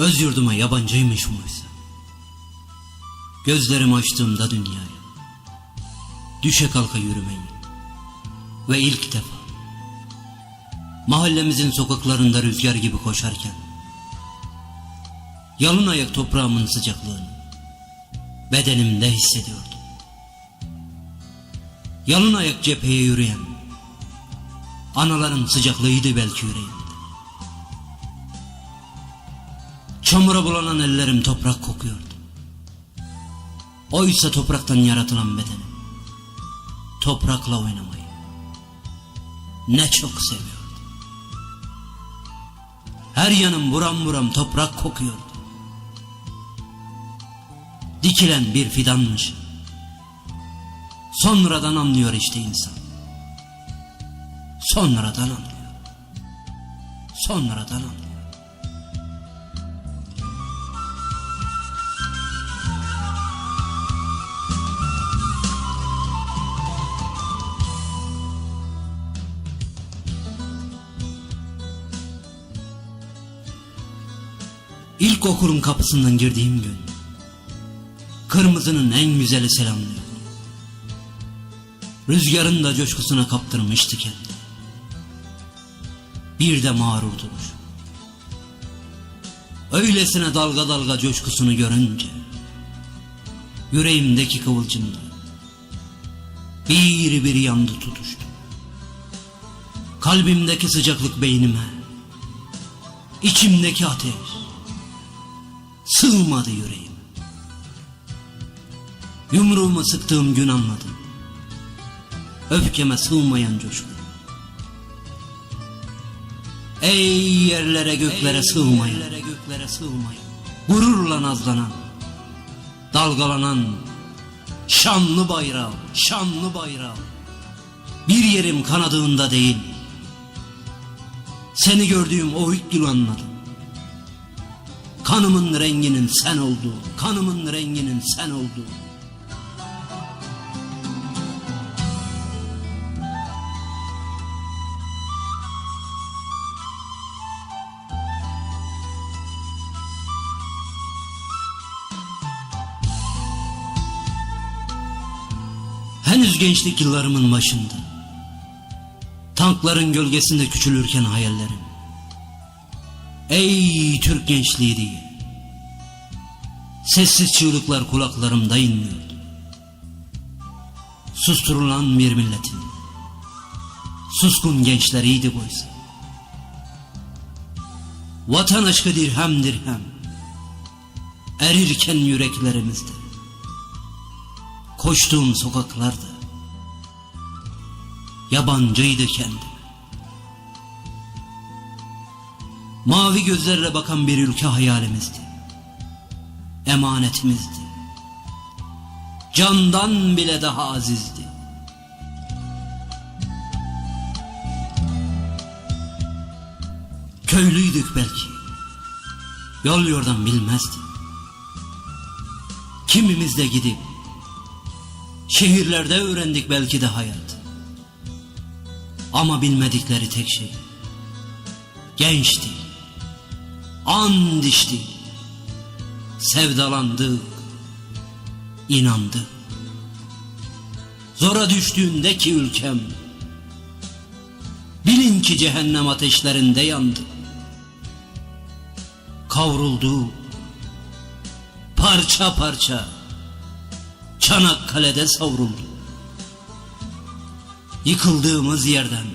Öz yurduma yabancıymışım oysa. Gözlerimi açtığımda dünyaya. Düşe kalka yürümeyi. Ve ilk defa. Mahallemizin sokaklarında rüzgar gibi koşarken. Yalın ayak toprağımın sıcaklığını. Bedenimde hissediyordum. Yalın ayak cepheye yürüyen. Anaların sıcaklığıydı belki yüreğimde. Çamura bulanan ellerim toprak kokuyordu. Oysa topraktan yaratılan bedenim. Toprakla oynamayı. Ne çok seviyordu. Her yanım buram buram toprak kokuyordu. Dikilen bir fidanmış. Sonradan anlıyor işte insan. Sonradan anlıyor. Sonradan anlıyor. İlk okulun kapısından girdiğim gün Kırmızının en güzeli selamlıyor. Rüzgarın da coşkusuna kaptırmıştı kendini. Bir de mağrur duruş Öylesine dalga dalga coşkusunu görünce Yüreğimdeki kıvılcımlar Bir bir yandı tutuştu. Kalbimdeki sıcaklık beynime İçimdeki ateş Sığmadı yüreğim. Yumruğumu sıktığım gün anladım. Öfkeme sığmayan coşku. Ey yerlere göklere sığmayan, göklere sığmayan, gururla nazlanan, dalgalanan, şanlı bayrağı, şanlı bayrağı. Bir yerim kanadığında değil, seni gördüğüm o ilk gün anladım. Kanımın renginin sen olduğu, kanımın renginin sen olduğu. Henüz gençlik yıllarımın başında. Tankların gölgesinde küçülürken hayallerim. Ey Türk gençliği diye. Sessiz çığlıklar kulaklarımda inliyordu. Susturulan bir milletin. Suskun gençleriydi oysa. Vatan aşkı dirhem dirhem. Erirken yüreklerimizde. Koştuğum sokaklarda. Yabancıydı kendim. Mavi gözlerle bakan bir ülke hayalimizdi. Emanetimizdi. Candan bile daha azizdi. Köylüydük belki. Yol yordan bilmezdik. Kimimiz de gidip şehirlerde öğrendik belki de hayat. Ama bilmedikleri tek şey gençti. And içti. Sevdalandık. inandık. Zora düştüğündeki ülkem bilin ki cehennem ateşlerinde yandı. Kavruldu. Parça parça Çanakkale'de savruldu. Yıkıldığımız yerden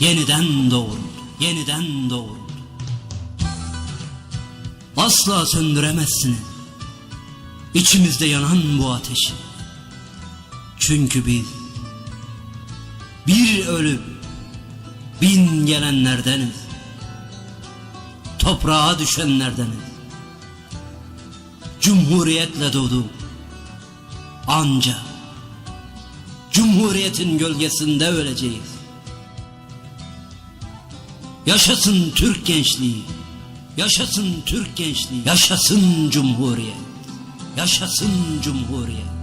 yeniden doğurdu, yeniden doğurdu. Asla söndüremezsin içimizde yanan bu ateşi. Çünkü biz bir ölüp bin gelenlerdeniz. Toprağa düşenlerdeniz. Cumhuriyetle doğduk. Ancak Cumhuriyetin gölgesinde öleceğiz. Yaşasın Türk gençliği. Yaşasın Türk gençliği. Yaşasın Cumhuriyet. Yaşasın Cumhuriyet.